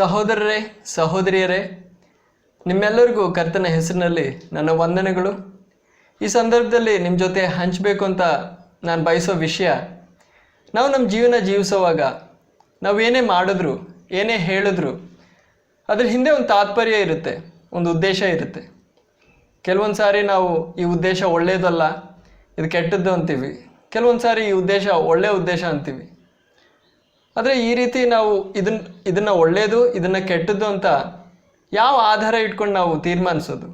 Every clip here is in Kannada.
ಸಹೋದರರೇ, ಸಹೋದರಿಯರೇ, ನಿಮ್ಮೆಲ್ಲರಿಗೂ ಕರ್ತನ ಹೆಸರಿನಲ್ಲಿ ನನ್ನ ವಂದನೆಗಳು. ಈ ಸಂದರ್ಭದಲ್ಲಿ ನಿಮ್ಮ ಜೊತೆ ಹಂಚಬೇಕು ಅಂತ ನಾನು ಬಯಸೋ ವಿಷಯ, ನಾವು ನಮ್ಮ ಜೀವನ ಜೀವಿಸುವಾಗ ನಾವು ಏನೇ ಮಾಡಿದ್ರು, ಏನೇ ಹೇಳಿದ್ರು, ಅದ್ರ ಹಿಂದೆ ಒಂದು ತಾತ್ಪರ್ಯ ಇರುತ್ತೆ, ಒಂದು ಉದ್ದೇಶ ಇರುತ್ತೆ. ಕೆಲವೊಂದು ಸಾರಿ ನಾವು ಈ ಉದ್ದೇಶ ಒಳ್ಳೆಯದಲ್ಲ ಇದು ಕೆಟ್ಟದ್ದು ಅಂತೀವಿ. ಕೆಲವೊಂದು ಸಾರಿ ಈ ಉದ್ದೇಶ ಒಳ್ಳೆಯ ಉದ್ದೇಶ ಅಂತೀವಿ. ಆದರೆ ಈ ರೀತಿ ನಾವು ಇದನ್ನ ಇದನ್ನು ಒಳ್ಳೆಯದು ಇದನ್ನು ಕೆಟ್ಟದ್ದು ಅಂತ ಯಾವ ಆಧಾರ ಇಟ್ಕೊಂಡು ನಾವು ತೀರ್ಮಾನಿಸೋದು?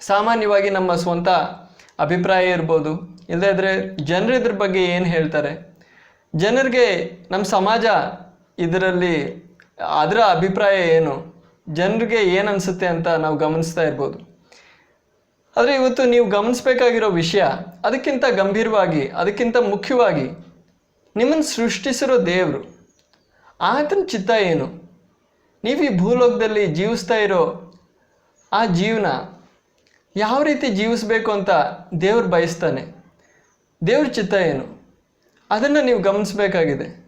ಸಾಮಾನ್ಯವಾಗಿ ನಮ್ಮ ಸ್ವಂತ ಅಭಿಪ್ರಾಯ ಇರ್ಬೋದು. ಇಲ್ಲದೇ ಇದ್ರೆ ಜನರು ಇದ್ರ ಬಗ್ಗೆ ಏನು ಹೇಳ್ತಾರೆ? ಜನರಿಗೆ ನಮ್ಮ ಸಮಾಜ ಇದರಲ್ಲಿ ಅದರ ಅಭಿಪ್ರಾಯ ಏನು? ಜನರಿಗೆ ಏನು ಅನಿಸುತ್ತೆ ಅಂತ ನಾವು ಗಮನಿಸ್ತಾ ಇರ್ಬೋದು. ಆದರೆ ಇವತ್ತು ನೀವು ಗಮನಿಸಬೇಕಾಗಿರೋ ವಿಷಯ ಅದಕ್ಕಿಂತ ಗಂಭೀರವಾಗಿ, ಅದಕ್ಕಿಂತ ಮುಖ್ಯವಾಗಿ ನಿಮ್ಮನ್ನು ಸೃಷ್ಟಿಸಿರೋ ದೇವರು. ಆತನ ಚಿತ್ತ ಏನು? ನೀವು ಈ ಭೂಲೋಕದಲ್ಲಿ ಜೀವಿಸ್ತಾ ಇರೋ ಆ ಜೀವನ ಯಾವ ರೀತಿ ಜೀವಿಸಬೇಕು ಅಂತ ದೇವ್ರು ಬಯಸ್ತಾನೆ. ದೇವ್ರ ಚಿತ್ತ ಏನು? ಅದನ್ನು ನೀವು ಗಮನಿಸಬೇಕಾಗಿದೆ.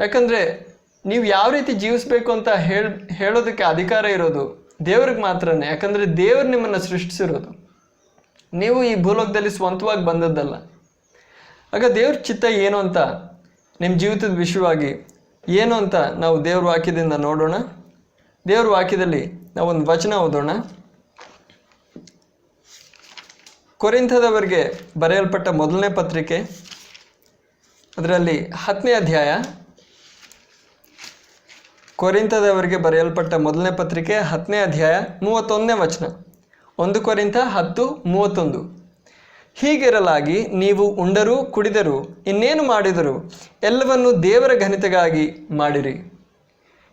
ಯಾಕಂದರೆ ನೀವು ಯಾವ ರೀತಿ ಜೀವಿಸಬೇಕು ಅಂತ ಹೇಳ, ಹೇಳೋದಕ್ಕೆ ಅಧಿಕಾರ ಇರೋದು ದೇವ್ರಿಗೆ ಮಾತ್ರನೇ. ಯಾಕಂದರೆ ದೇವರು ನಿಮ್ಮನ್ನು ಸೃಷ್ಟಿಸಿರೋದು. ನೀವು ಈ ಭೂಲೋಕದಲ್ಲಿ ಸ್ವಂತವಾಗಿ ಬಂದದ್ದಲ್ಲ. ಆಗ ದೇವ್ರ ಚಿತ್ತ ಏನು ಅಂತ ನಿಮ್ಮ ಜೀವಿತದ ವಿಷಯವಾಗಿ ಏನು ಅಂತ ನಾವು ದೇವ್ರ ವಾಕ್ಯದಿಂದ ನೋಡೋಣ? ದೇವ್ರ ವಾಕ್ಯದಲ್ಲಿ ನಾವು ಒಂದು ವಚನ ಓದೋಣ. ಕೊರಿಂಥದವರಿಗೆ ಬರೆಯಲ್ಪಟ್ಟ ಮೊದಲನೇ ಪತ್ರಿಕೆ, ಅದರಲ್ಲಿ ಹತ್ತನೇ ಅಧ್ಯಾಯ. ಕೊರಿಂಥದವರಿಗೆ ಬರೆಯಲ್ಪಟ್ಟ ಮೊದಲನೇ ಪತ್ರಿಕೆ, ಹತ್ತನೇ ಅಧ್ಯಾಯ, ಮೂವತ್ತೊಂದನೇ ವಚನ. ಒಂದು ಕೊರಿಂಥ ಹತ್ತು, ಮೂವತ್ತೊಂದು. ಹೀಗಿರಲಾಗಿ ನೀವು ಉಂಡರೂ, ಕುಡಿದರು, ಇನ್ನೇನು ಮಾಡಿದರು, ಎಲ್ಲವನ್ನು ದೇವರ ಘನತೆಗಾಗಿ ಮಾಡಿರಿ.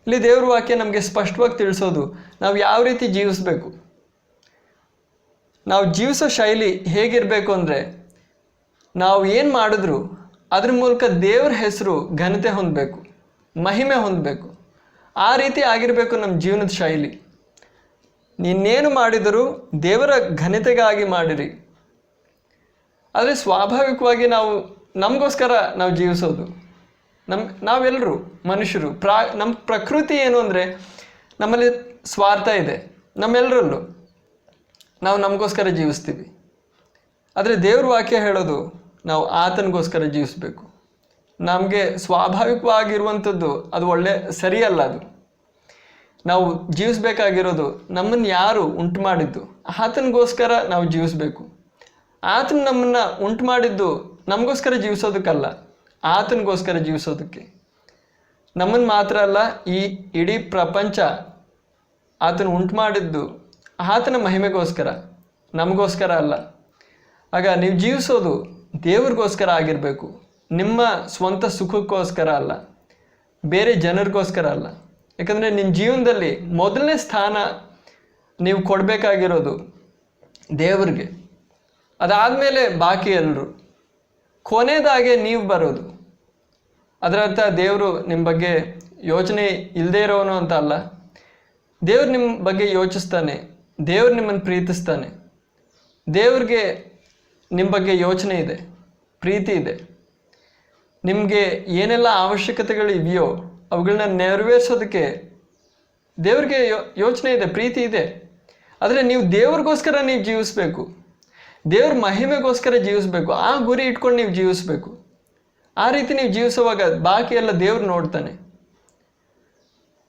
ಇಲ್ಲಿ ದೇವ್ರ ವಾಕ್ಯ ನಮಗೆ ಸ್ಪಷ್ಟವಾಗಿ ತಿಳಿಸೋದು, ನಾವು ಯಾವ ರೀತಿ ಜೀವಿಸಬೇಕು? ನಾವು ಜೀವಿಸೋ ಶೈಲಿ ಹೇಗಿರಬೇಕು ಅಂದರೆ, ನಾವು ಏನು ಮಾಡಿದ್ರು, ಅದ್ರ ಮೂಲಕ ದೇವ್ರ ಹೆಸರು ಘನತೆ ಹೊಂದಬೇಕು, ಮಹಿಮೆ ಹೊಂದಬೇಕು. ಆ ರೀತಿ ಆಗಿರಬೇಕು ನಮ್ಮ ಜೀವನದ ಶೈಲಿ. ಇನ್ನೇನು ಮಾಡಿದರೂ ದೇವರ ಘನತೆಗಾಗಿ ಮಾಡಿರಿ. ಆದರೆ ಸ್ವಾಭಾವಿಕವಾಗಿ ನಾವು ನಮಗೋಸ್ಕರ ನಾವು ಜೀವಿಸೋದು. ನಮ್ಮ ನಾವೆಲ್ಲರೂ ಮನುಷ್ಯರು, ಪ್ರಾ ನಮ್ಮ ಪ್ರಕೃತಿ ಏನು ಅಂದರೆ ನಮ್ಮಲ್ಲಿ ಸ್ವಾರ್ಥ ಇದೆ. ನಮ್ಮೆಲ್ಲರಲ್ಲೂ ನಾವು ನಮಗೋಸ್ಕರ ಜೀವಿಸ್ತೀವಿ. ಆದರೆ ದೇವ್ರ ವಾಕ್ಯ ಹೇಳೋದು ನಾವು ಆತನಿಗೋಸ್ಕರ ಜೀವಿಸಬೇಕು. ನಮಗೆ ಸ್ವಾಭಾವಿಕವಾಗಿರುವಂಥದ್ದು ಅದು ಒಳ್ಳೆ ಸರಿಯಲ್ಲ ಅದು. ನಾವು ಜೀವಿಸಬೇಕಾಗಿರೋದು ನಮ್ಮನ್ನು ಯಾರು ಉಂಟು ಮಾಡಿದ್ದು ಆತನಿಗೋಸ್ಕರ ನಾವು ಜೀವಿಸಬೇಕು. ಆತನು ನಮ್ಮನ್ನು ಉಂಟು ಮಾಡಿದ್ದು ನಮಗೋಸ್ಕರ ಜೀವಿಸೋದಕ್ಕಲ್ಲ, ಆತನಿಗೋಸ್ಕರ ಜೀವಿಸೋದಕ್ಕೆ. ನಮ್ಮನ್ನು ಮಾತ್ರ ಅಲ್ಲ, ಈ ಇಡೀ ಪ್ರಪಂಚ ಆತನ ಉಂಟು ಮಾಡಿದ್ದು ಆತನ ಮಹಿಮೆಗೋಸ್ಕರ, ನಮಗೋಸ್ಕರ ಅಲ್ಲ. ಆಗ ನೀವು ಜೀವಿಸೋದು ದೇವ್ರಿಗೋಸ್ಕರ ಆಗಿರಬೇಕು, ನಿಮ್ಮ ಸ್ವಂತ ಸುಖಕ್ಕೋಸ್ಕರ ಅಲ್ಲ, ಬೇರೆ ಜನರಿಗೋಸ್ಕರ ಅಲ್ಲ. ಯಾಕಂದರೆ ನಿಮ್ಮ ಜೀವನದಲ್ಲಿ ಮೊದಲನೇ ಸ್ಥಾನ ನೀವು ಕೊಡಬೇಕಾಗಿರೋದು ದೇವ್ರಿಗೆ. ಅದಾದಮೇಲೆ ಬಾಕಿ ಎಲ್ಲರೂ ಕೊನೆಯದಾಗೆ ನೀವು ಬರೋದು. ಅದರರ್ಥ ದೇವರು ನಿಮ್ಮ ಬಗ್ಗೆ ಯೋಚನೆ ಇಲ್ಲದೇ ಇರೋನು ಅಂತ ಅಲ್ಲ. ದೇವ್ರು ನಿಮ್ಮ ಬಗ್ಗೆ ಯೋಚಿಸ್ತಾನೆ. ದೇವ್ರು ನಿಮ್ಮನ್ನು ಪ್ರೀತಿಸ್ತಾನೆ. ದೇವ್ರಿಗೆ ನಿಮ್ಮ ಬಗ್ಗೆ ಯೋಚನೆ ಇದೆ, ಪ್ರೀತಿ ಇದೆ. ನಿಮಗೆ ಏನೆಲ್ಲ ಅವಶ್ಯಕತೆಗಳು ಇವೆಯೋ ಅವುಗಳನ್ನ ನೆರವೇರಿಸೋದಕ್ಕೆ ದೇವ್ರಿಗೆ ಯೋಚನೆ ಇದೆ, ಪ್ರೀತಿ ಇದೆ. ಆದರೆ ನೀವು ದೇವ್ರಿಗೋಸ್ಕರ ನೀವು ಜೀವಿಸ್ಬೇಕು. ದೇವ್ರ ಮಹಿಮೆಗೋಸ್ಕರ ಜೀವಿಸಬೇಕು. ಆ ಗುರಿ ಇಟ್ಕೊಂಡು ನೀವು ಜೀವಿಸಬೇಕು. ಆ ರೀತಿ ನೀವು ಜೀವಿಸುವಾಗ ಬಾಕಿ ಎಲ್ಲ ದೇವ್ರು ನೋಡ್ತಾನೆ.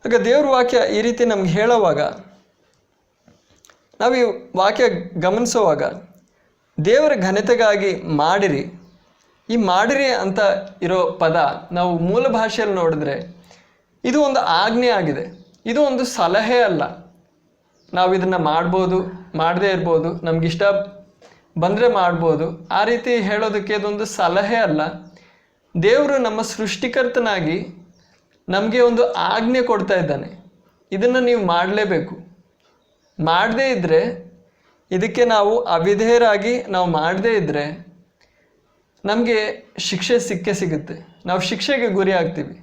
ಆಗ ದೇವ್ರ ವಾಕ್ಯ ಈ ರೀತಿ ನಮ್ಗೆ ಹೇಳೋವಾಗ, ನಾವು ಈ ವಾಕ್ಯ ಗಮನಿಸುವಾಗ, ದೇವರ ಘನತೆಗಾಗಿ ಮಾಡಿರಿ. ಈ ಮಾಡಿರಿ ಅಂತ ಇರೋ ಪದ ನಾವು ಮೂಲ ಭಾಷೆಯಲ್ಲಿ ನೋಡಿದ್ರೆ ಇದು ಒಂದು ಆಜ್ಞೆ ಆಗಿದೆ. ಇದು ಒಂದು ಸಲಹೆ ಅಲ್ಲ. ನಾವು ಇದನ್ನು ಮಾಡ್ಬೋದು, ಮಾಡದೇ ಇರ್ಬೋದು. ನಮಗಿಷ್ಟ ಬಂದರೆ ಮಾಡ್ಬೋದು. ಆ ರೀತಿ ಹೇಳೋದಕ್ಕೆ ಇದೊಂದು ಸಲಹೆ ಅಲ್ಲ. ದೇವರು ನಮ್ಮ ಸೃಷ್ಟಿಕರ್ತನಾಗಿ ನಮಗೆ ಒಂದು ಆಜ್ಞೆ ಕೊಡ್ತಾ ಇದ್ದಾನೆ. ಇದನ್ನು ನೀವು ಮಾಡಲೇಬೇಕು. ಮಾಡದೇ ಇದ್ದರೆ ಇದಕ್ಕೆ ನಾವು ಅವಿಧೇಯರಾಗಿ ನಾವು ಮಾಡದೇ ಇದ್ದರೆ ನಮಗೆ ಶಿಕ್ಷೆ ಸಿಕ್ಕೇ ಸಿಗುತ್ತೆ. ನಾವು ಶಿಕ್ಷೆಗೆ ಗುರಿ ಆಗ್ತೀವಿ.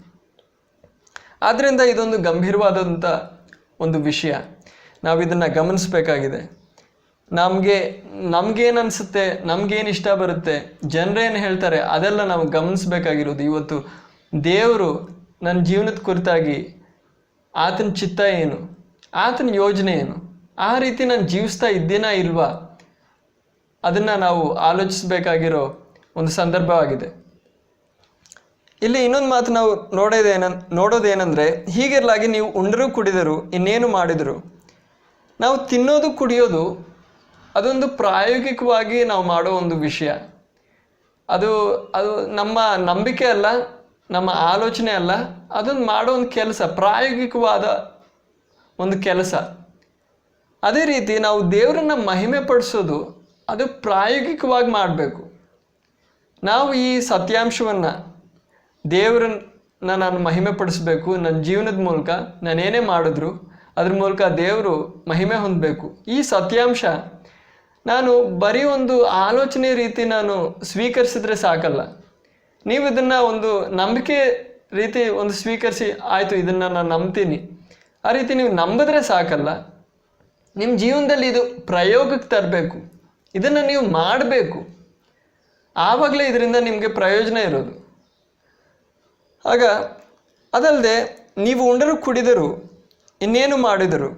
ಆದ್ದರಿಂದ ಇದೊಂದು ಗಂಭೀರವಾದಂಥ ಒಂದು ವಿಷಯ. ನಾವು ಇದನ್ನು ಗಮನಿಸಬೇಕಾಗಿದೆ. ನಮಗೆ ನಮ್ಗೇನು ಅನಿಸುತ್ತೆ ನಮ್ಗೇನು ಇಷ್ಟ ಬರುತ್ತೆ ಜನರೇನು ಹೇಳ್ತಾರೆ, ಅದೆಲ್ಲ ನಾವು ಗಮನಿಸಬೇಕಾಗಿರೋದು. ಇವತ್ತು ದೇವರು ನನ್ನ ಜೀವನದ ಕುರಿತಾಗಿ ಆತನ ಚಿತ್ತ ಏನು, ಆತನ ಯೋಜನೆ ಏನು, ಆ ರೀತಿ ನಾನು ಜೀವಿಸ್ತಾ ಇದ್ದೀನಾ ಇಲ್ವಾ, ಅದನ್ನು ನಾವು ಆಲೋಚಿಸಬೇಕಾಗಿರೋ ಒಂದು ಸಂದರ್ಭವಾಗಿದೆ ಇಲ್ಲಿ ಇನ್ನೊಂದು ಮಾತು ನಾವು ನೋಡೋದೇನ ನೋಡೋದೇನೆಂದರೆ, ಹೀಗಿರಲಾಗಿ ನೀವು ಉಂಡರೂ ಕುಡಿದರು, ಇನ್ನೇನು ಮಾಡಿದರು, ನಾವು ತಿನ್ನೋದು ಕುಡಿಯೋದು ಅದೊಂದು ಪ್ರಾಯೋಗಿಕವಾಗಿ ನಾವು ಮಾಡೋ ಒಂದು ವಿಷಯ. ಅದು ಅದು ನಮ್ಮ ನಂಬಿಕೆ ಅಲ್ಲ, ನಮ್ಮ ಆಲೋಚನೆ ಅಲ್ಲ, ಅದೊಂದು ಮಾಡೋ ಒಂದು ಕೆಲಸ, ಪ್ರಾಯೋಗಿಕವಾದ ಒಂದು ಕೆಲಸ. ಅದೇ ರೀತಿ ನಾವು ದೇವರನ್ನ ಮಹಿಮೆ ಪಡಿಸೋದು, ಅದು ಪ್ರಾಯೋಗಿಕವಾಗಿ ಮಾಡಬೇಕು. ನಾವು ಈ ಸತ್ಯಾಂಶವನ್ನು, ದೇವರನ್ನ ನಾನು ಮಹಿಮೆ ಪಡಿಸಬೇಕು, ನನ್ನ ಜೀವನದ ಮೂಲಕ ನಾನೇನೇ ಮಾಡಿದ್ರು, ಅದ್ರ ಮೂಲಕ ದೇವರು ಮಹಿಮೆ ಹೊಂದಬೇಕು. ಈ ಸತ್ಯಾಂಶ ನಾನು ಬರೀ ಒಂದು ಆಲೋಚನೆ ರೀತಿ ನಾನು ಸ್ವೀಕರಿಸಿದ್ರೆ ಸಾಕಲ್ಲ. ನೀವು ಇದನ್ನು ಒಂದು ನಂಬಿಕೆ ರೀತಿ ಒಂದು ಸ್ವೀಕರಿಸಿ, ಆಯಿತು, ಇದನ್ನು ನಾನು ನಂಬ್ತೀನಿ. ಆ ರೀತಿ ನೀವು ನಂಬಿದ್ರೆ ಸಾಕಲ್ಲ. ನಿಮ್ಮ ಜೀವನದಲ್ಲಿ ಇದು ಪ್ರಯೋಗಕ್ಕೆ ತರಬೇಕು. ಇದನ್ನು ನೀವು ಮಾಡಬೇಕು. ಆವಾಗಲೇ ಇದರಿಂದ ನಿಮಗೆ ಪ್ರಯೋಜನ ಇರೋದು. ಆಗ ಅದಲ್ಲದೆ ನೀವು ಉಂಡರು ಕುಡಿದರು, ಇನ್ನೇನು ಮಾಡಿದರು?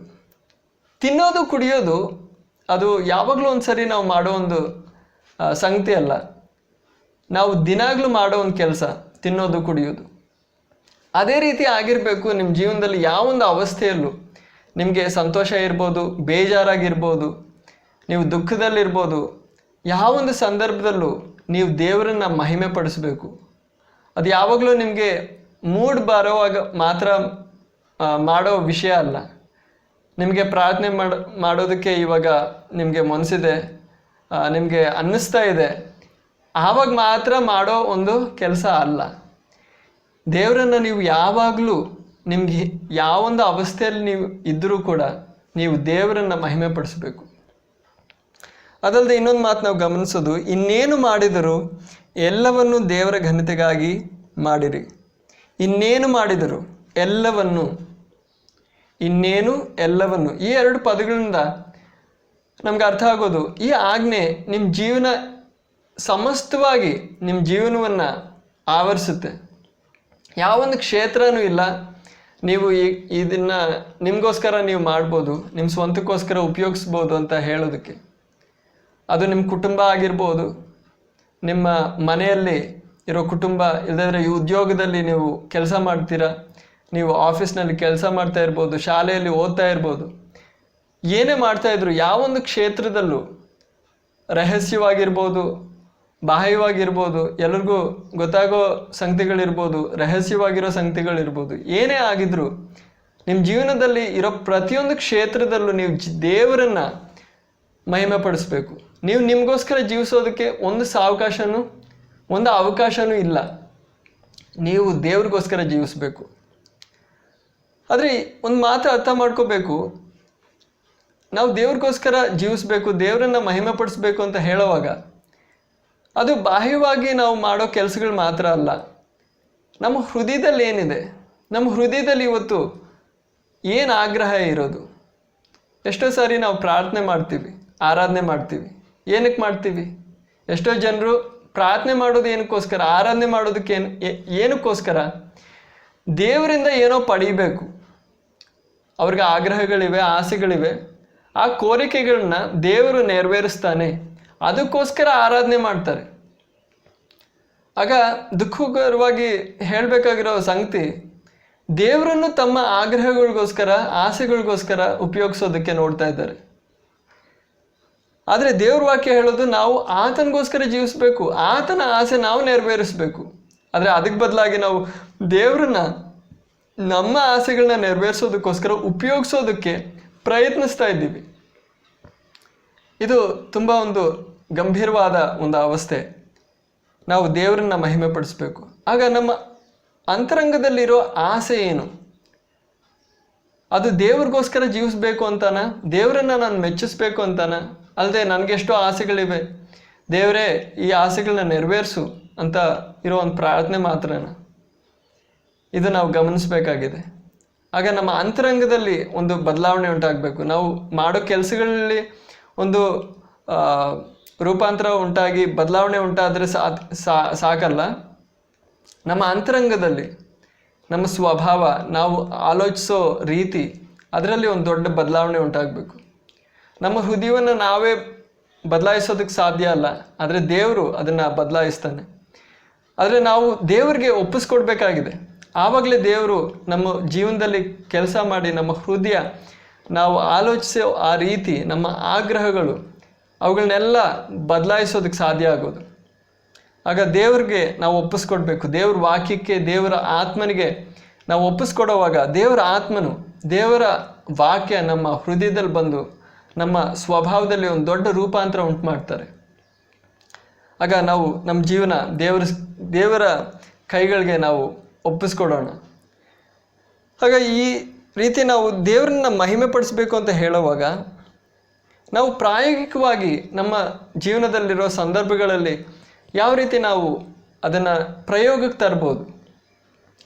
ತಿನ್ನೋದು, ಕುಡಿಯೋದು ಅದು ಯಾವಾಗಲೂ ಒಂದು ಸರಿ ನಾವು ಮಾಡೋ ಒಂದು ಸಂಗತಿ ಅಲ್ಲ. ನಾವು ದಿನಾಗಲೂ ಮಾಡೋ ಒಂದು ಕೆಲಸ, ತಿನ್ನೋದು, ಕುಡಿಯೋದು. ಅದೇ ರೀತಿ ಆಗಿರಬೇಕು ನಿಮ್ಮ ಜೀವನದಲ್ಲಿ ಯಾವೊಂದು ಅವಸ್ಥೆಯಲ್ಲೂ. ನಿಮಗೆ ಸಂತೋಷ ಇರ್ಬೋದು, ಬೇಜಾರಾಗಿರ್ಬೋದು, ನೀವು ದುಃಖದಲ್ಲಿರ್ಬೋದು, ಯಾವೊಂದು ಸಂದರ್ಭದಲ್ಲೂ ನೀವು ದೇವರನ್ನ ಮಹಿಮೆ ಪಡಿಸಬೇಕು. ಅದು ಯಾವಾಗಲೂ ನಿಮಗೆ ಮೂಡ್ ಬರೋವಾಗ ಮಾತ್ರ ಮಾಡೋ ವಿಷಯ ಅಲ್ಲ. ನಿಮಗೆ ಪ್ರಾರ್ಥನೆ ಮಾಡಿ, ಮಾಡೋದಕ್ಕೆ ಇವಾಗ ನಿಮಗೆ ಮನಸ್ಸಿದೆ ನಿಮಗೆ ಅನ್ನಿಸ್ತಾ ಇದೆ. ಆವಾಗ ಮಾತ್ರ ಮಾಡೋ ಒಂದು ಕೆಲಸ ಅಲ್ಲ. ದೇವರನ್ನು ನೀವು ಯಾವಾಗಲೂ ನಿಮಗೆ ಯಾವೊಂದು ಅವಸ್ಥೆಯಲ್ಲಿ ನೀವು ಇದ್ದರೂ ಕೂಡ ನೀವು ದೇವರನ್ನು ಮಹಿಮೆ ಪಡಿಸಬೇಕು ಅದಲ್ಲದೆ ಇನ್ನೊಂದು ಮಾತು ನಾವು ಗಮನಿಸೋದು, ಇನ್ನೇನು ಮಾಡಿದರೂ ಎಲ್ಲವನ್ನು ದೇವರ ಘನತೆಗಾಗಿ ಮಾಡಿರಿ. ಇನ್ನೇನು ಮಾಡಿದರು ಎಲ್ಲವನ್ನು ಇನ್ನೇನು ಎಲ್ಲವನ್ನು? ಈ ಎರಡು ಪದಗಳಿಂದ ನಮ್ಗೆ ಅರ್ಥ ಆಗೋದು, ಈ ಆಜ್ಞೆ ನಿಮ್ಮ ಜೀವನ ಸಮಸ್ತವಾಗಿ ನಿಮ್ಮ ಜೀವನವನ್ನು ಆವರಿಸುತ್ತೆ. ಯಾವೊಂದು ಕ್ಷೇತ್ರನೂ ಇಲ್ಲ. ನೀವು ಈ, ಇದನ್ನು ನಿಮಗೋಸ್ಕರ ನೀವು ಮಾಡ್ಬೋದು ನಿಮ್ಮ ಸ್ವಂತಕ್ಕೋಸ್ಕರ ಉಪಯೋಗಿಸ್ಬೋದು ಅಂತ ಹೇಳೋದಕ್ಕೆ. ಅದು ನಿಮ್ಮ ಕುಟುಂಬ ಆಗಿರ್ಬೋದು, ನಿಮ್ಮ ಮನೆಯಲ್ಲಿ ಇರೋ ಕುಟುಂಬ ಇಲ್ಲದ್ರೆ ಈ ಉದ್ಯೋಗದಲ್ಲಿ ನೀವು ಕೆಲಸ ಮಾಡ್ತೀರಾ ನೀವು ಆಫೀಸ್ನಲ್ಲಿ ಕೆಲಸ ಮಾಡ್ತಾ ಇರ್ಬೋದು, ಶಾಲೆಯಲ್ಲಿ ಓದ್ತಾ ಇರ್ಬೋದು, ಏನೇ ಮಾಡ್ತಾ ಇದ್ರು ಯಾವೊಂದು ಕ್ಷೇತ್ರದಲ್ಲೂ ರಹಸ್ಯವಾಗಿರ್ಬೋದು, ಬಾಹ್ಯವಾಗಿರ್ಬೋದು ಎಲ್ರಿಗೂ ಗೊತ್ತಾಗೋ ಸಂಗತಿಗಳಿರ್ಬೋದು, ರಹಸ್ಯವಾಗಿರೋ ಸಂಗತಿಗಳಿರ್ಬೋದು, ಏನೇ ಆಗಿದ್ರು ನಿಮ್ಮ ಜೀವನದಲ್ಲಿ ಇರೋ ಪ್ರತಿಯೊಂದು ಕ್ಷೇತ್ರದಲ್ಲೂ ನೀವು ದೇವರನ್ನ ಮಹಿಮೆ ಪಡಿಸ್ಬೇಕು ನೀವು ನಿಮಗೋಸ್ಕರ ಜೀವಿಸೋದಕ್ಕೆ ಒಂದು ಸಾವಕಾಶನೂ, ಒಂದು ಅವಕಾಶನೂ ಇಲ್ಲ. ನೀವು ದೇವ್ರಿಗೋಸ್ಕರ ಜೀವಿಸ್ಬೇಕು. ಆದರೆ ಒಂದು ಮಾತು ಅರ್ಥ ಮಾಡ್ಕೋಬೇಕು. ನಾವು ದೇವ್ರಿಗೋಸ್ಕರ ಜೀವಿಸ್ಬೇಕು, ದೇವರನ್ನು ಮಹಿಮೆ ಪಡಿಸ್ಬೇಕು ಅಂತ ಹೇಳುವಾಗ ಅದು ಬಾಹ್ಯವಾಗಿ ನಾವು ಮಾಡೋ ಕೆಲಸಗಳು ಮಾತ್ರ ಅಲ್ಲ. ನಮ್ಮ ಹೃದಯದಲ್ಲಿ ಏನಿದೆ? ನಮ್ಮ ಹೃದಯದಲ್ಲಿ ಇವತ್ತು ಏನು ಆಗ್ರಹ ಇರೋದು? ಎಷ್ಟೋ ಸಾರಿ ನಾವು ಪ್ರಾರ್ಥನೆ ಮಾಡ್ತೀವಿ, ಆರಾಧನೆ ಮಾಡ್ತೀವಿ. ಏನಕ್ಕೆ ಮಾಡ್ತೀವಿ? ಎಷ್ಟೋ ಜನರು ಪ್ರಾರ್ಥನೆ ಮಾಡೋದು ಏನಕ್ಕೋಸ್ಕರ, ಆರಾಧನೆ ಮಾಡೋದಕ್ಕೆ ಏನು ಏನಕ್ಕೋಸ್ಕರ? ದೇವರಿಂದ ಏನೋ ಪಡೀಬೇಕು. ಅವ್ರಿಗೆ ಆಗ್ರಹಗಳಿವೆ, ಆಸೆಗಳಿವೆ. ಆ ಕೋರಿಕೆಗಳನ್ನ ದೇವರು ನೆರವೇರಿಸ್ತಾನೆ. ಅದಕ್ಕೋಸ್ಕರ ಆರಾಧನೆ ಮಾಡ್ತಾರೆ. ಆಗ ದುಃಖಕರವಾಗಿ ಹೇಳಬೇಕಾಗಿರೋ ಸಂಗತಿ, ದೇವರನ್ನು ತಮ್ಮ ಆಗ್ರಹಗಳಿಗೋಸ್ಕರ, ಆಸೆಗಳಿಗೋಸ್ಕರ ಉಪಯೋಗಿಸೋದಕ್ಕೆ ನೋಡ್ತಾ ಇದ್ದಾರೆ. ಆದರೆ ದೇವ್ರ ವಾಕ್ಯ ಹೇಳೋದು ನಾವು ಆತನಗೋಸ್ಕರ ಜೀವಿಸಬೇಕು, ಆತನ ಆಸೆ ನಾವು ನೆರವೇರಿಸಬೇಕು. ಆದರೆ ಅದಕ್ಕೆ ಬದಲಾಗಿ ನಾವು ದೇವ್ರನ್ನ ನಮ್ಮ ಆಸೆಗಳನ್ನ ನೆರವೇರಿಸೋದಕ್ಕೋಸ್ಕರ ಉಪಯೋಗಿಸೋದಕ್ಕೆ ಪ್ರಯತ್ನಿಸ್ತಾ ಇದ್ದೀವಿ. ಇದು ತುಂಬ ಒಂದು ಗಂಭೀರವಾದ ಒಂದು ಅವಸ್ಥೆ. ನಾವು ದೇವರನ್ನ ಮಹಿಮೆ ಪಡಿಸ್ಬೇಕು ಆಗ ನಮ್ಮ ಅಂತರಂಗದಲ್ಲಿರೋ ಆಸೆ ಏನು? ಅದು ದೇವ್ರಿಗೋಸ್ಕರ ಜೀವಿಸ್ಬೇಕು ಅಂತಾನ? ದೇವರನ್ನ ನಾನು ಮೆಚ್ಚಿಸ್ಬೇಕು ಅಂತಾನ? ಅಲ್ಲದೆ ನನಗೆಷ್ಟೋ ಆಸೆಗಳಿವೆ. ದೇವರೇ, ಈ ಆಸೆಗಳನ್ನ ನೆರವೇರಿಸು ಅಂತ ಇರೋ ಒಂದು ಪ್ರಾರ್ಥನೆ ಮಾತ್ರನ? ಇದು ನಾವು ಗಮನಿಸಬೇಕಾಗಿದೆ. ಆಗ ನಮ್ಮ ಅಂತರಂಗದಲ್ಲಿ ಒಂದು ಬದಲಾವಣೆ ಉಂಟಾಗಬೇಕು. ನಾವು ಮಾಡೋ ಕೆಲಸಗಳಲ್ಲಿ ಒಂದು ರೂಪಾಂತರ ಉಂಟಾಗಿ ಬದಲಾವಣೆ ಉಂಟಾದರೆ ಸಾಕಲ್ಲ. ನಮ್ಮ ಅಂತರಂಗದಲ್ಲಿ ನಮ್ಮ ಸ್ವಭಾವ, ನಾವು ಆಲೋಚಿಸೋ ರೀತಿ ಅದರಲ್ಲಿ ಒಂದು ದೊಡ್ಡ ಬದಲಾವಣೆ ಉಂಟಾಗಬೇಕು. ನಮ್ಮ ಹೃದಯವನ್ನು ನಾವೇ ಬದಲಾಯಿಸೋದಕ್ಕೆ ಸಾಧ್ಯ ಅಲ್ಲ, ಆದರೆ ದೇವರು ಅದನ್ನು ಬದಲಾಯಿಸ್ತಾನೆ. ಆದರೆ ನಾವು ದೇವರಿಗೆ ಒಪ್ಪಿಸ್ಕೊಡ್ಬೇಕಾಗಿದೆ. ಆವಾಗಲೇ ದೇವರು ನಮ್ಮ ಜೀವನದಲ್ಲಿ ಕೆಲಸ ಮಾಡಿ ನಮ್ಮ ಹೃದಯ ನಾವು ಆಲೋಚಿಸೋ ಆ ರೀತಿ ನಮ್ಮ ಆಗ್ರಹಗಳು ಅವುಗಳನ್ನೆಲ್ಲ ಬದಲಾಯಿಸೋದಕ್ಕೆ ಸಾಧ್ಯ ಆಗೋದು. ಆಗ ದೇವ್ರಿಗೆ ನಾವು ಒಪ್ಪಿಸ್ಕೊಡ್ಬೇಕು. ದೇವ್ರ ವಾಕ್ಯಕ್ಕೆ, ದೇವರ ಆತ್ಮನಿಗೆ ನಾವು ಒಪ್ಪಿಸ್ಕೊಡೋವಾಗ ದೇವರ ಆತ್ಮನು, ದೇವರ ವಾಕ್ಯ ನಮ್ಮ ಹೃದಯದಲ್ಲಿ ಬಂದು ನಮ್ಮ ಸ್ವಭಾವದಲ್ಲಿ ಒಂದು ದೊಡ್ಡ ರೂಪಾಂತರ ಉಂಟು ಮಾಡ್ತಾರೆ ಆಗ ನಾವು ನಮ್ಮ ಜೀವನ ದೇವರ ದೇವರ ಕೈಗಳಿಗೆ ನಾವು ಒಪ್ಪಿಸ್ಕೊಡೋಣ. ಆಗ ಈ ರೀತಿ ನಾವು ದೇವರನ್ನ ಮಹಿಮೆ ಪಡಿಸಬೇಕು ಅಂತ ಹೇಳುವಾಗ, ನಾವು ಪ್ರಾಯೋಗಿಕವಾಗಿ ನಮ್ಮ ಜೀವನದಲ್ಲಿರೋ ಸಂದರ್ಭಗಳಲ್ಲಿ ಯಾವ ರೀತಿ ನಾವು ಅದನ್ನು ಪ್ರಯೋಗಕ್ಕೆ ತರ್ಬೋದು?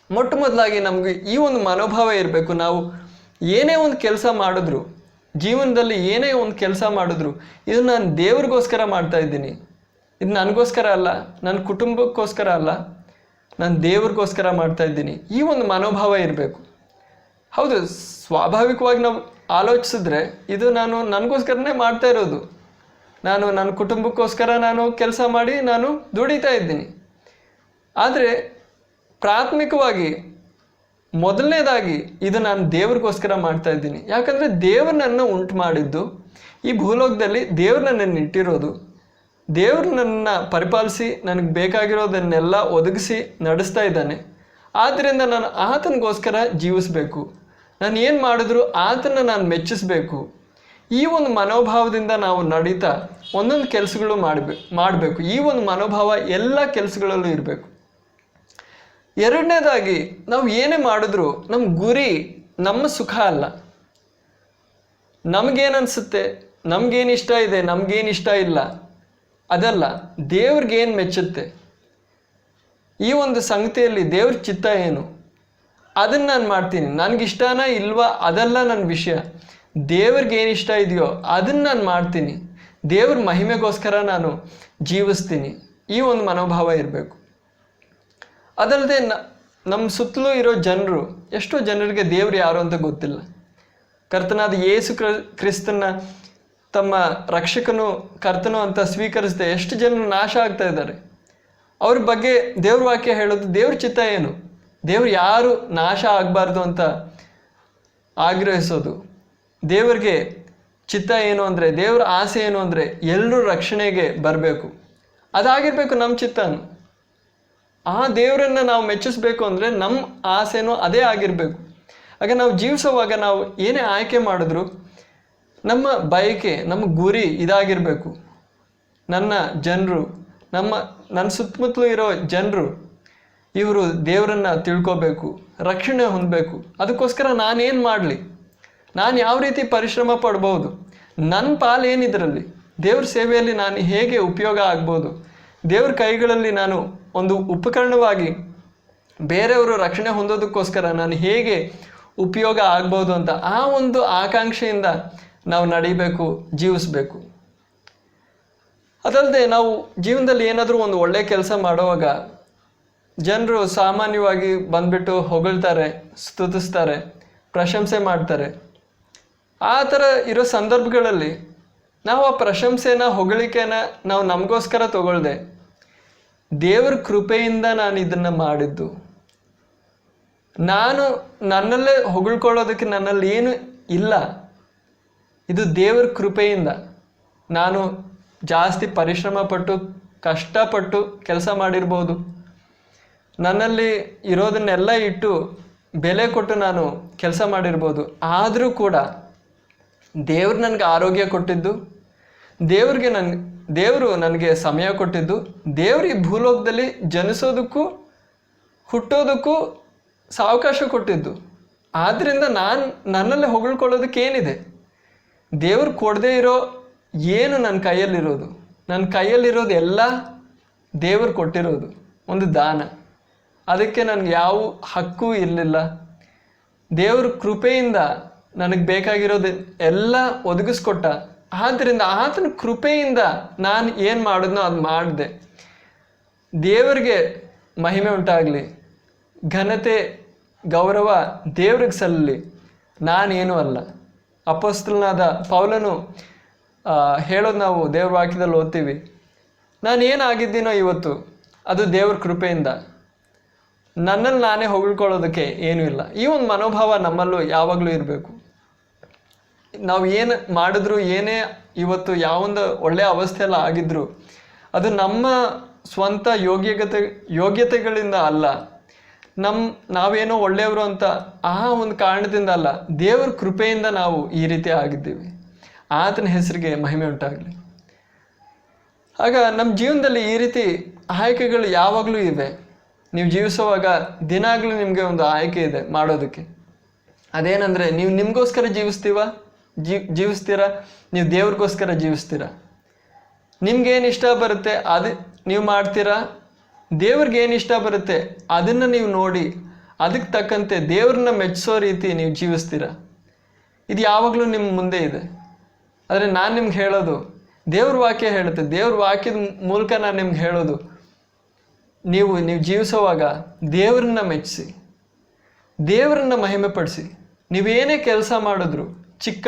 ಮೊಟ್ಟ ಮೊದಲಾಗಿ ನಮಗೆ ಈ ಒಂದು ಮನೋಭಾವ ಇರಬೇಕು. ನಾವು ಏನೇ ಒಂದು ಕೆಲಸ ಮಾಡಿದ್ರು, ಜೀವನದಲ್ಲಿ ಏನೇ ಒಂದು ಕೆಲಸ ಮಾಡಿದ್ರು, ಇದು ನಾನು ದೇವ್ರಿಗೋಸ್ಕರ ಮಾಡ್ತಾ ಇದ್ದೀನಿ. ಇದು ನನಗೋಸ್ಕರ ಅಲ್ಲ, ನನ್ನ ಕುಟುಂಬಕ್ಕೋಸ್ಕರ ಅಲ್ಲ ನಾನು ದೇವ್ರಿಗೋಸ್ಕರ ಮಾಡ್ತಾ ಇದ್ದೀನಿ. ಈ ಒಂದು ಮನೋಭಾವ ಇರಬೇಕು. ಹೌದು, ಸ್ವಾಭಾವಿಕವಾಗಿ ನಾವು ಆಲೋಚಿಸಿದ್ರೆ ಇದು ನಾನು ನನಗೋಸ್ಕರನೇ ಮಾಡ್ತಾ ಇರೋದು. ನಾನು ನನ್ನ ಕುಟುಂಬಕ್ಕೋಸ್ಕರ ನಾನು ಕೆಲಸ ಮಾಡಿ ನಾನು ದುಡಿತಾ ಇದ್ದೀನಿ. ಆದರೆ ಪ್ರಾಥಮಿಕವಾಗಿ ಮೊದಲನೇದಾಗಿ ಇದು ನಾನು ದೇವ್ರಿಗೋಸ್ಕರ ಮಾಡ್ತಾ ಇದ್ದೀನಿ. ಯಾಕಂದರೆ ದೇವ್ರನ್ನ ಉಂಟು ಮಾಡಿದ್ದು. ಈ ಭೂಲೋಕದಲ್ಲಿ ದೇವ್ರು ನನ್ನನ್ನು ಇಟ್ಟಿರೋದು ದೇವ್ರು ನನ್ನ ಪರಿಪಾಲಿಸಿ, ನನಗೆ ಬೇಕಾಗಿರೋದನ್ನೆಲ್ಲ ಒದಗಿಸಿ ನಡೆಸ್ತಾ ಇದ್ದಾನೆ. ಆದ್ದರಿಂದ ನಾನು ಆತನಿಗೋಸ್ಕರ ಜೀವಿಸಬೇಕು. ನಾನು ಏನು ಮಾಡಿದ್ರು ಆತನ ನಾನು ಮೆಚ್ಚಿಸಬೇಕು. ಈ ಒಂದು ಮನೋಭಾವದಿಂದ ನಾವು ನಡೀತಾ ಒಂದೊಂದು ಕೆಲಸಗಳು ಮಾಡಬೇಕು ಮಾಡಬೇಕು. ಈ ಒಂದು ಮನೋಭಾವ ಎಲ್ಲ ಕೆಲಸಗಳಲ್ಲೂ ಇರಬೇಕು. ಎರಡನೇದಾಗಿ, ನಾವು ಏನೇ ಮಾಡಿದ್ರು ನಮ್ಮ ಗುರಿ ನಮ್ಮ ಸುಖ ಅಲ್ಲ. ನಮಗೇನು ಅನಿಸುತ್ತೆ? ನಮಗೇನು ಇಷ್ಟ ಇದೆ? ನಮಗೇನು ಇಷ್ಟ ಇಲ್ಲ? ಅದಲ್ಲ ದೇವ್ರಿಗೇನು ಮೆಚ್ಚುತ್ತೆ? ಈ ಒಂದು ಸಂಗತಿಯಲ್ಲಿ ದೇವ್ರ ಚಿತ್ತ ಏನು? ಅದನ್ನು ನಾನು ಮಾಡ್ತೀನಿ. ನನಗಿಷ್ಟನ ಇಲ್ವಾ? ಅದೆಲ್ಲ ನನ್ನ ವಿಷಯ. ದೇವ್ರಿಗೆ ಏನು ಇಷ್ಟ ಇದೆಯೋ, ಅದನ್ನು ನಾನು ಮಾಡ್ತೀನಿ. ದೇವ್ರ ಮಹಿಮೆಗೋಸ್ಕರ ನಾನು ಜೀವಿಸ್ತೀನಿ. ಈ ಒಂದು ಮನೋಭಾವ ಇರಬೇಕು. ಅದಲ್ಲದೆ ನಮ್ಮ ಸುತ್ತಲೂ ಇರೋ ಜನರು, ಎಷ್ಟೋ ಜನರಿಗೆ ದೇವ್ರು ಯಾರು ಅಂತ ಗೊತ್ತಿಲ್ಲ. ಕರ್ತನಾದ ಯೇಸು ಕ್ರ, ಕ್ರಿಸ್ತನ ತಮ್ಮ ರಕ್ಷಕನು, ಕರ್ತನು ಅಂತ ಸ್ವೀಕರಿಸದೆ ಎಷ್ಟು ಜನ ನಾಶ ಆಗ್ತಾ ಇದ್ದಾರೆ. ಅವ್ರ ಬಗ್ಗೆ ದೇವ್ರ ವಾಕ್ಯ ಹೇಳೋದು ದೇವ್ರ ಚಿತ್ತ ಏನು? ದೇವ್ರು ಯಾರು ನಾಶ ಆಗಬಾರ್ದು ಅಂತ ಆಗ್ರಹಿಸೋದು. ದೇವರಿಗೆ ಚಿತ್ತ ಏನು ಅಂದರೆ, ದೇವ್ರ ಆಸೆ ಏನು ಅಂದರೆ ಎಲ್ಲರೂ ರಕ್ಷಣೆಗೆ ಬರಬೇಕು. ಅದಾಗಿರಬೇಕು ನಮ್ಮ ಚಿತ್ತನು. ಆ ದೇವರನ್ನು ನಾವು ಮೆಚ್ಚಿಸ್ಬೇಕು ಅಂದರೆ ನಮ್ಮ ಆಸೆನೂ ಅದೇ ಆಗಿರಬೇಕು. ಹಾಗೆ ನಾವು ಜೀವಿಸುವಾಗ ನಾವು ಏನೇ ಆಯ್ಕೆ ಮಾಡಿದ್ರು ನಮ್ಮ ಬಯಕೆ, ನಮ್ಮ ಗುರಿ ಇದಾಗಿರಬೇಕು. ನನ್ನ ಜನರು, ನಮ್ಮ, ನನ್ನ ಸುತ್ತಮುತ್ತಲೂ ಇರೋ ಜನರು, ಇವರು ದೇವರನ್ನ ತಿಳ್ಕೋಬೇಕು, ರಕ್ಷಣೆ ಹೊಂದಬೇಕು. ಅದಕ್ಕೋಸ್ಕರ ನಾನೇನು ಮಾಡಲಿ? ನಾನು ಯಾವ ರೀತಿ ಪರಿಶ್ರಮ ಪಡ್ಬೋದು? ನನ್ನ ಪಾಲೇನಿದ್ರಲ್ಲಿ? ದೇವ್ರ ಸೇವೆಯಲ್ಲಿ ನಾನು ಹೇಗೆ ಉಪಯೋಗ ಆಗ್ಬೋದು? ದೇವ್ರ ಕೈಗಳಲ್ಲಿ ನಾನು ಒಂದು ಉಪಕರಣವಾಗಿ ಬೇರೆಯವರು ರಕ್ಷಣೆ ಹೊಂದೋದಕ್ಕೋಸ್ಕರ ನಾನು ಹೇಗೆ ಉಪಯೋಗ ಆಗ್ಬೋದು ಅಂತ ಆ ಒಂದು ಆಕಾಂಕ್ಷೆಯಿಂದ ನಾವು ನಡಿಬೇಕು, ಜೀವಿಸ್ಬೇಕು. ಅದಲ್ಲದೆ ನಾವು ಜೀವನದಲ್ಲಿ ಏನಾದರೂ ಒಂದು ಒಳ್ಳೆಯ ಕೆಲಸ ಮಾಡುವಾಗ ಜನರು ಸಾಮಾನ್ಯವಾಗಿ ಬಂದ್ಬಿಟ್ಟು ಹೊಗಳ್ತಾರೆ, ಸ್ತುತಿಸ್ತಾರೆ, ಪ್ರಶಂಸೆ ಮಾಡ್ತಾರೆ. ಆ ಥರ ಇರೋ ಸಂದರ್ಭಗಳಲ್ಲಿ ನಾವು ಆ ಪ್ರಶಂಸೆನ, ಹೊಗಳಿಕೆನ ನಾವು ನಮಗೋಸ್ಕರ ತಗೊಳ್ದೆ, ದೇವ್ರ ಕೃಪೆಯಿಂದ ನಾನು ಇದನ್ನು ಮಾಡಿದ್ದು. ನಾನು ನನ್ನಲ್ಲೇ ಹೊಗಳ್ಕೊಳ್ಳೋದಕ್ಕೆ ನನ್ನಲ್ಲಿ ಏನು ಇಲ್ಲ. ಇದು ದೇವರ ಕೃಪೆಯಿಂದ ನಾನು ಜಾಸ್ತಿ ಪರಿಶ್ರಮ ಪಟ್ಟು, ಕಷ್ಟಪಟ್ಟು ಕೆಲಸ ಮಾಡಿರ್ಬೋದು. ನನ್ನಲ್ಲಿ ಇರೋದನ್ನೆಲ್ಲ ಇಟ್ಟು ಬೆಲೆ ಕೊಟ್ಟು ನಾನು ಕೆಲಸ ಮಾಡಿರ್ಬೋದು. ಆದರೂ ಕೂಡ ದೇವ್ರು ನನಗೆ ಆರೋಗ್ಯ ಕೊಟ್ಟಿದ್ದು, ದೇವ್ರಿಗೆ ನನ್, ದೇವರು ನನಗೆ ಸಮಯ ಕೊಟ್ಟಿದ್ದು, ದೇವ್ರು ಈ ಭೂಲೋಕದಲ್ಲಿ ಜನಿಸೋದಕ್ಕೂ, ಹುಟ್ಟೋದಕ್ಕೂ ಸಾವಕಾಶ ಕೊಟ್ಟಿದ್ದು. ಆದ್ದರಿಂದ ನಾನು ನನ್ನಲ್ಲೇ ಹೊಗಳ್ಕೊಳ್ಳೋದಕ್ಕೆ ಏನಿದೆ ದೇವ್ರು ಕೊಡದೇ ಇರೋ ಏನು ನನ್ನ ಕೈಯಲ್ಲಿರೋದು? ನನ್ನ ಕೈಯಲ್ಲಿರೋದು ಎಲ್ಲ ದೇವರು ಕೊಟ್ಟಿರೋದು, ಒಂದು ದಾನ. ಅದಕ್ಕೆ ನನಗೆ ಯಾವ ಹಕ್ಕು ಇರಲಿಲ್ಲ. ದೇವ್ರ ಕೃಪೆಯಿಂದ ನನಗೆ ಬೇಕಾಗಿರೋದು ಎಲ್ಲ ಒದಗಿಸ್ಕೊಟ್ಟ. ಆದ್ದರಿಂದ ಆತನ ಕೃಪೆಯಿಂದ ನಾನು ಏನು ಮಾಡಿದ್ನೋ ಅದು ಮಾಡಿದೆ. ದೇವರಿಗೆ ಮಹಿಮೆ ಉಂಟಾಗಲಿ, ಘನತೆ, ಗೌರವ ದೇವ್ರಿಗೆ ಸಲ್ಲಲಿ ನಾನೇನೂ ಅಲ್ಲ. ಅಪಸ್ತಲನಾದ ಪೌಲನು ಹೇಳೋದು ನಾವು ದೇವ್ರ ವಾಕ್ಯದಲ್ಲಿ ಓದ್ತೀವಿ. ನಾನು ಏನಾಗಿದ್ದೀನೋ ಇವತ್ತು, ಅದು ದೇವ್ರ ಕೃಪೆಯಿಂದ. ನನ್ನಲ್ಲಿ ನಾನೇ ಹೊಗಳ್ಕೊಳ್ಳೋದಕ್ಕೆ ಏನೂ ಇಲ್ಲ. ಈ ಒಂದು ಮನೋಭಾವ ನಮ್ಮಲ್ಲೂ ಯಾವಾಗಲೂ ಇರಬೇಕು. ನಾವು ಏನು ಮಾಡಿದ್ರು, ಏನೇ ಇವತ್ತು ಯಾವೊಂದು ಒಳ್ಳೆಯ ಅವಸ್ಥೆಯೆಲ್ಲ ಆಗಿದ್ರು, ಅದು ನಮ್ಮ ಸ್ವಂತ ಯೋಗ್ಯತೆ ಯೋಗ್ಯತೆಗಳಿಂದ ಅಲ್ಲ. ನಮ್ಮ ನಾವೇನೋ ಒಳ್ಳೆಯವರು ಅಂತ ಆ ಒಂದು ಕಾರಣದಿಂದ ಅಲ್ಲ ದೇವರ ಕೃಪೆಯಿಂದ ನಾವು ಈ ರೀತಿ ಆಗಿದ್ದೀವಿ. ಆತನ ಹೆಸರಿಗೆ ಮಹಿಮೆ ಉಂಟಾಗಲಿ. ಆಗ ನಮ್ಮ ಜೀವನದಲ್ಲಿ ಈ ರೀತಿ ಆಯ್ಕೆಗಳು ಯಾವಾಗಲೂ ಇವೆ. ನೀವು ಜೀವಿಸುವಾಗ ದಿನಾಗಲೂ ನಿಮಗೆ ಒಂದು ಆಯ್ಕೆ ಇದೆ ಮಾಡೋದಕ್ಕೆ. ಅದೇನಂದರೆ ನೀವು ನಿಮಗೋಸ್ಕರ ಜೀವಿಸ್ತೀವ? ಜೀ, ಜೀವಿಸ್ತೀರಾ? ನೀವು ದೇವ್ರಿಗೋಸ್ಕರ ಜೀವಿಸ್ತೀರಾ? ನಿಮ್ಗೇನು ಇಷ್ಟ ಬರುತ್ತೆ? ಅದು ನೀವು ಮಾಡ್ತೀರಾ? ದೇವ್ರಿಗೆ ಏನು ಇಷ್ಟ ಬರುತ್ತೆ? ಅದನ್ನು ನೀವು ನೋಡಿ, ಅದಕ್ಕೆ ತಕ್ಕಂತೆ ದೇವ್ರನ್ನ ಮೆಚ್ಚಿಸೋ ರೀತಿ ನೀವು ಜೀವಿಸ್ತೀರ? ಇದು ಯಾವಾಗಲೂ ನಿಮ್ಮ ಮುಂದೆ ಇದೆ. ಆದರೆ ನಾನು ನಿಮ್ಗೆ ಹೇಳೋದು, ದೇವ್ರ ವಾಕ್ಯ ಹೇಳುತ್ತೆ. ದೇವ್ರ ವಾಕ್ಯದ ಮೂಲಕ ನಾನು ನಿಮ್ಗೆ ಹೇಳೋದು, ನೀವು ನೀವು ಜೀವಿಸುವಾಗ ದೇವ್ರನ್ನ ಮೆಚ್ಚಿಸಿ, ದೇವರನ್ನ ಮಹಿಮೆ ಪಡಿಸಿ ನೀವೇನೇ ಕೆಲಸ ಮಾಡಿದ್ರು, ಚಿಕ್ಕ,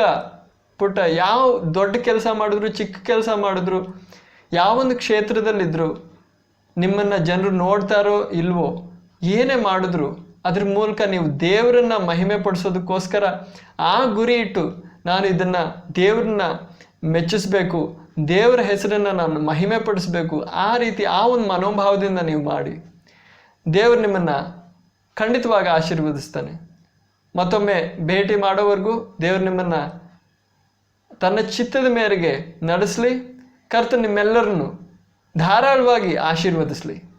ಪುಟ್ಟ, ಯಾವ ದೊಡ್ಡ ಕೆಲಸ ಮಾಡಿದ್ರು, ಚಿಕ್ಕ ಕೆಲಸ ಮಾಡಿದ್ರು, ಯಾವೊಂದು ಕ್ಷೇತ್ರದಲ್ಲಿದ್ದರು ನಿಮ್ಮನ್ನು ಜನರು ನೋಡ್ತಾರೋ ಇಲ್ವೋ, ಏನೇ ಮಾಡಿದ್ರು ಅದ್ರ ಮೂಲಕ ನೀವು ದೇವರನ್ನು ಮಹಿಮೆ ಪಡಿಸೋದಕ್ಕೋಸ್ಕರ ಆ ಗುರಿ ಇಟ್ಟು ನಾನು ಇದನ್ನು ದೇವ್ರನ್ನ ಮೆಚ್ಚಿಸ್ಬೇಕು, ದೇವರ ಹೆಸರನ್ನು ನಾನು ಮಹಿಮೆ ಪಡಿಸ್ಬೇಕು, ಆ ರೀತಿ ಆ ಒಂದು ಮನೋಭಾವದಿಂದ ನೀವು ಮಾಡಿ. ದೇವರು ನಿಮ್ಮನ್ನು ಖಂಡಿತವಾಗಿ ಆಶೀರ್ವದಿಸ್ತಾನೆ. ಮತ್ತೊಮ್ಮೆ ಭೇಟಿ ಮಾಡೋವರೆಗೂ ದೇವರು ನಿಮ್ಮನ್ನು ತನ್ನ ಚಿತ್ತದ ಮೇರೆಗೆ ನಡೆಸಲಿ. ಕರ್ತ ನಿಮ್ಮೆಲ್ಲರನ್ನು ಧಾರಾಳವಾಗಿ ಆಶೀರ್ವದಿಸಲಿ.